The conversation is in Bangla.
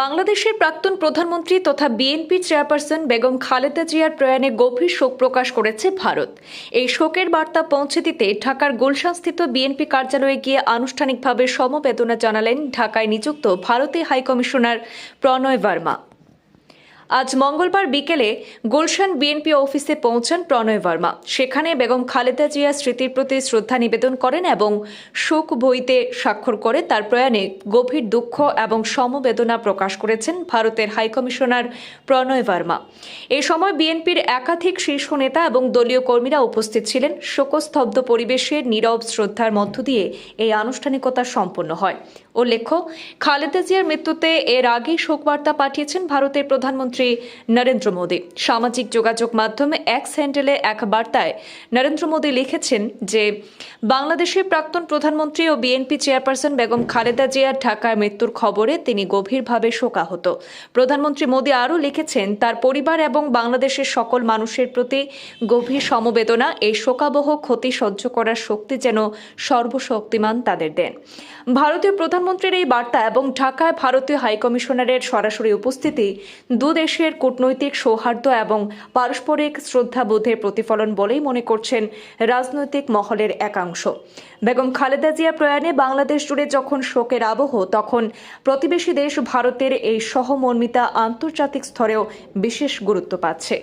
বাংলাদেশের প্রাক্তন প্রধানমন্ত্রী তথা বিএনপি চেয়ারপারসন বেগম খালেদা জিয়ার প্রয়াণে গভীর শোক প্রকাশ করেছে ভারত। এই শোকের বার্তা পৌঁছে দিতে ঢাকার গুলশানস্থিত বিএনপি কার্যালয়ে গিয়ে আনুষ্ঠানিকভাবে সমবেদনা জানালেন ঢাকায় নিযুক্ত ভারতীয় হাইকমিশনার প্রণয় ভার্মা। আজ মঙ্গলবার বিকেলে গুলশান বিএনপি অফিসে পৌঁছান প্রণয় বর্মা সেখানে বেগম খালেদা জিয়া স্মৃতির প্রতি শ্রদ্ধা নিবেদন করেন এবং শোক বইতে স্বাক্ষর করে তার প্রয়াণে গভীর দুঃখ এবং সমবেদনা প্রকাশ করেছেন ভারতের হাইকমিশনার প্রণয় বর্মা এ সময় বিএনপির একাধিক শীর্ষ নেতা এবং দলীয় কর্মীরা উপস্থিত ছিলেন। শোকস্তব্ধ পরিবেশে নীরব শ্রদ্ধার মধ্য দিয়ে এই আনুষ্ঠানিকতা সম্পন্ন হয়। উল্লেখ্য, খালেদা জিয়ার মৃত্যুতে এর আগেই শোকবার্তা পাঠিয়েছেন ভারতের প্রধানমন্ত্রী নরেন্দ্র মোদী। সামাজিক যোগাযোগ মাধ্যমে এক স্যান্ডেলে এক বার্তায় নরেন্দ্র মোদী লিখেছেন যে, বাংলাদেশের প্রাক্তন প্রধানমন্ত্রী ও বিএনপি চেয়ারপারসন বেগম খালেদা জিয়ার ঢাকায় মৃত্যুর খবরে তিনি গভীরভাবে শোকাহত। প্রধানমন্ত্রী মোদী আরও লিখেছেন, তার পরিবার এবং বাংলাদেশের সকল মানুষের প্রতি গভীর সমবেদনা, এই শোকাবহ ক্ষতি সহ্য করার শক্তি যেন সর্বশক্তিমান তাদের দেন। ভারতীয় প্রধানমন্ত্রীর এই বার্তা এবং ঢাকায় ভারতীয় হাইকমিশনারের সরাসরি উপস্থিতি দু দেশের কূটনৈতিক সৌহার্দ্য এবং পারস্পরিক শ্রদ্ধাবোধের প্রতিফলন বলেই মনে করছেন রাজনৈতিক মহলের একাংশ। বেগম খালেদা জিয়া প্রয়াণে বাংলাদেশ জুড়ে যখন শোকের আবহ, তখন প্রতিবেশী দেশ ভারতের এই সহমর্মিতা আন্তর্জাতিক স্তরেও বিশেষ গুরুত্ব পাচ্ছে।